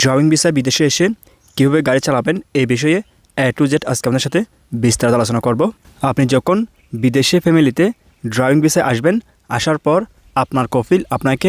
Driving ভিসায় বিদেশে এসে কীভাবে গাড়ি চালাবেন এই বিষয়ে এ টু জেড আজকে আপনার সাথে বিস্তারিত আলোচনা করব। আপনি যখন বিদেশে ফ্যামিলিতে ড্রাইভিং ভিসায় আসবেন, আসার পর আপনার কফিল আপনাকে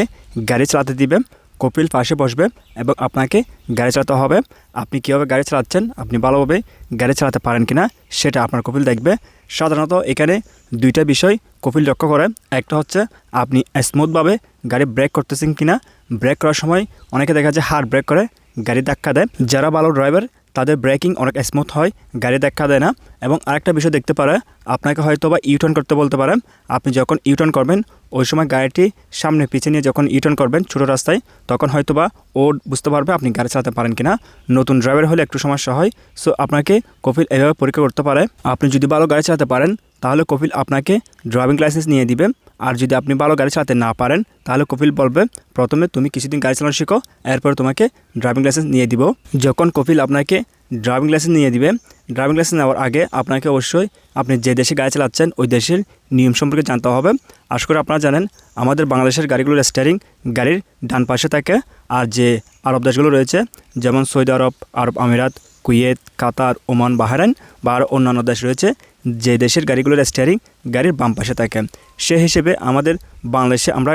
গাড়ি চালাতে দিবে। কপিল পাশে বসবে এবং আপনাকে গাড়ি চালাতে হবে। আপনি কীভাবে গাড়ি চালাচ্ছেন, আপনি ভালোভাবে গাড়ি চালাতে পারেন কিনা, সেটা আপনার কপিল দেখবে। সাধারণত এখানে দুইটা বিষয় কপিল লক্ষ্য করে। একটা হচ্ছে, আপনি স্মুথভাবে গাড়ি ব্রেক করতেছেন কিনা। ব্রেক করার সময় অনেকে দেখা যায় হার্ড ব্রেক করে, গাড়ি ধাক্কা দেয়। যারা ভালো ড্রাইভার তাদের ব্রেকিং অনেক স্মুথ হয়, গাড়ি ধাক্কা দেয় না। এবং আরেকটা বিষয় দেখতে পারে, আপনাকে হয়তো বা ইউটার্ন করতে বলতে পারেন আপনি যখন ইউটার্ন করবেন ওই সময় গাড়িটি সামনে পিছিয়ে নিয়ে যখন ইউটার্ন করবেন ছোটো রাস্তায়, তখন হয়তো বা ও বুঝতে পারবে আপনি গাড়ি চালাতে পারেন কিনা। নতুন ড্রাইভার হলে একটু সমস্যা হয়। সো আপনাকে কপিল এভাবে পরীক্ষা করতে পারে। আপনি যদি ভালো গাড়ি চালাতে পারেন, তাহলে কপিল আপনাকে ড্রাইভিং লাইসেন্স নিয়ে দিবে। আর যদি আপনি ভালো গাড়ি চালাতে না পারেন, তাহলে কপিল বলবে, প্রথমে তুমি কিছুদিন গাড়ি চালানো শিখো, এরপর তোমাকে ড্রাইভিং লাইসেন্স নিয়ে দিব। যখন কপিল আপনাকে ড্রাইভিং লাইসেন্স নিয়ে দিবে ড্রাইভিং লাইসেন্স নেওয়ার আগে আপনাকে অবশ্যই আপনি যে দেশে গাড়ি চালাচ্ছেন, ওই দেশের নিয়ম সম্পর্কে জানতে হবে। আশা করি আপনারা জানেন, আমাদের বাংলাদেশের গাড়িগুলোর স্টিয়ারিং গাড়ির ডান পাশে থাকে আর যে আরব দেশগুলো রয়েছে, যেমন সৌদি আরব আরব আমিরাত, কুয়েত, কাতার, ওমান, বাহারাইন বা আরও অন্যান্য দেশ রয়েছে, যে দেশের গাড়িগুলোর স্টিয়ারিং গাড়ির বাম পাশে থাকে। সে হিসেবে আমাদের বাংলাদেশে আমরা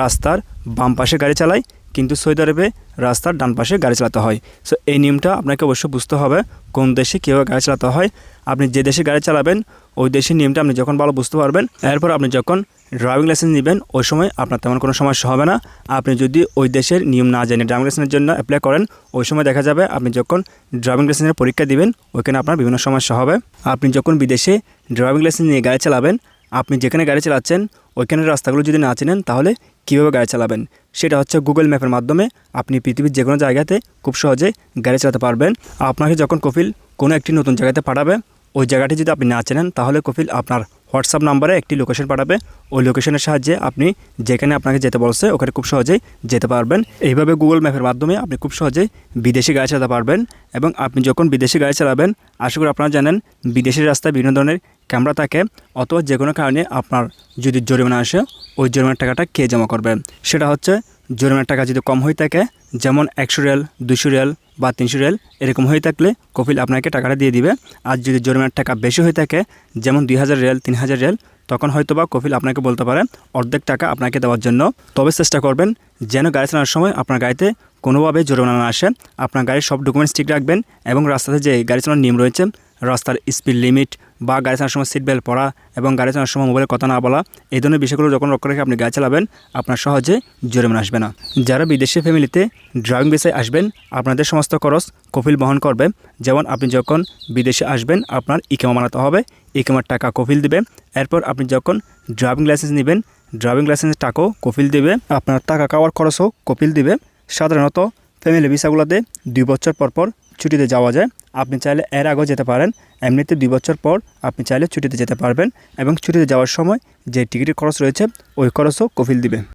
রাস্তার বাম পাশে গাড়ি চালাই কিন্তু সৌদি আরবে রাস্তার ডান পাশে গাড়ি চালাতে হয়। সো এই নিয়মটা আপনাকে অবশ্যই বুঝতে হবে কোন দেশে কীভাবে গাড়ি চালাতে হয়। আপনি যে দেশে গাড়ি চালাবেন, ওই দেশের নিয়মটা আপনি যখন ভালো বুঝতে পারবেন, এরপর আপনি যখন ড্রাইভিং লাইসেন্স নেবেন, ওই সময় আপনার তেমন কোনো সমস্যা হবে না। আপনি যদি ওই দেশের নিয়ম না জেনে ড্রাইভিং লাইসেন্সের জন্য অ্যাপ্লাই করেন, ওই সময় দেখা যাবে আপনি যখন ড্রাইভিং লাইসেন্সের পরীক্ষা দিবেন, ওইখানে আপনার বিভিন্ন সমস্যা হবে। আপনি যখন বিদেশে ড্রাইভিং লাইসেন্স নিয়ে গাড়ি চালাবেন আপনি যেখানে গাড়ি চালাচ্ছেন, ওইখানের রাস্তাগুলো যদি না চেনেন, তাহলে কীভাবে গাড়ি চালাবেন? সেটা হচ্ছে গুগল ম্যাপের মাধ্যমে আপনি পৃথিবীর যে কোনো জায়গাতে খুব সহজে গাড়ি চালাতে পারবেন। আপনাকে যখন কপিল কোনো একটি নতুন জায়গাতে পাঠাবে, ওই জায়গাটি যদি আপনি না চেনেন, তাহলে কপিল আপনার হোয়াটসঅ্যাপ নাম্বারে একটি লোকেশন পাঠাবে। ওই লোকেশনের সাহায্যে আপনি যেখানে আপনাকে যেতে বলছে, ওখানে খুব সহজেই যেতে পারবেন। এইভাবে গুগল ম্যাপের মাধ্যমে আপনি খুব সহজেই বিদেশি গাড়ি চালাতে পারবেন। এবং আপনি যখন বিদেশি গাড়ি চালাবেন, আশা করি আপনারা জানেন, বিদেশি রাস্তায় বিভিন্ন ধরনের ক্যামেরা থাকে অথবা যে কোনো কারণে আপনার যদি জরিমানা আসে, ওই জরিমানার টাকাটা কে জমা করবেন সেটা হচ্ছে জরিমানার টাকা যদি কম হয়ে থাকে, যেমন একশো রিয়াল দুশো রিয়াল বা তিনশো রিয়াল, এরকম হয়ে থাকলে কপিল আপনাকে টাকাটা দিয়ে দিবে। আর যদি জরিমানার টাকা বেশি হয়ে থাকে, যেমন দুই হাজার রিয়াল, তিন হাজার রিয়াল, তখন হয়তো বা কপিল আপনাকে বলতে পারে, অর্ধেক টাকা আপনাকে দেওয়ার জন্য। তবে চেষ্টা করবেন যেন গাড়ি চালানোর সময় আপনার গাড়িতে কোনোভাবে জরিমানা না আসে। আপনার গাড়ির সব ডকুমেন্টস ঠিক রাখবেন এবং রাস্তাতে যে গাড়ি চালানোর নিয়ম রয়েছে রাস্তার স্পিড লিমিট বা গাড়ি চালানোর সময় সিট বেল্ট পরা এবং গাড়ি চালানোর সময় মোবাইলের কথা না বলা, এই ধরনের বিষয়গুলো যখন লক্ষ্য রেখে আপনি গাড়ি চালাবেন, আপনার সহজে জরিমানা আসবে না। যারা বিদেশি ফ্যামিলিতে ড্রাইভিং বেসে আসবেন, আপনাদের সমস্ত খরচ কপিল বহন করবে। যেমন আপনি যখন বিদেশে আসবেন, আপনার ইকেমা মানাতে হবে, ইকেমার টাকা কপিল দেবে। এরপর আপনি যখন ড্রাইভিং লাইসেন্স নেবেন ড্রাইভিং লাইসেন্সের টাকাও কপিল দিবে। আপনার টাকা খাওয়ার খরচও কপিল দেবে। সাধারণত ফ্যামিলি ভিসাগুলোতে দুই বছর পর পর ছুটিতে যাওয়া যায়। আপনি চাইলে এর আগেও যেতে পারেন। এমনিতে দুই বছর পর আপনি চাইলে ছুটিতে যেতে পারবেন এবং ছুটিতে যাওয়ার সময় যে টিকিটের খরচ রয়েছে, ওই খরচও কফিল দিবে।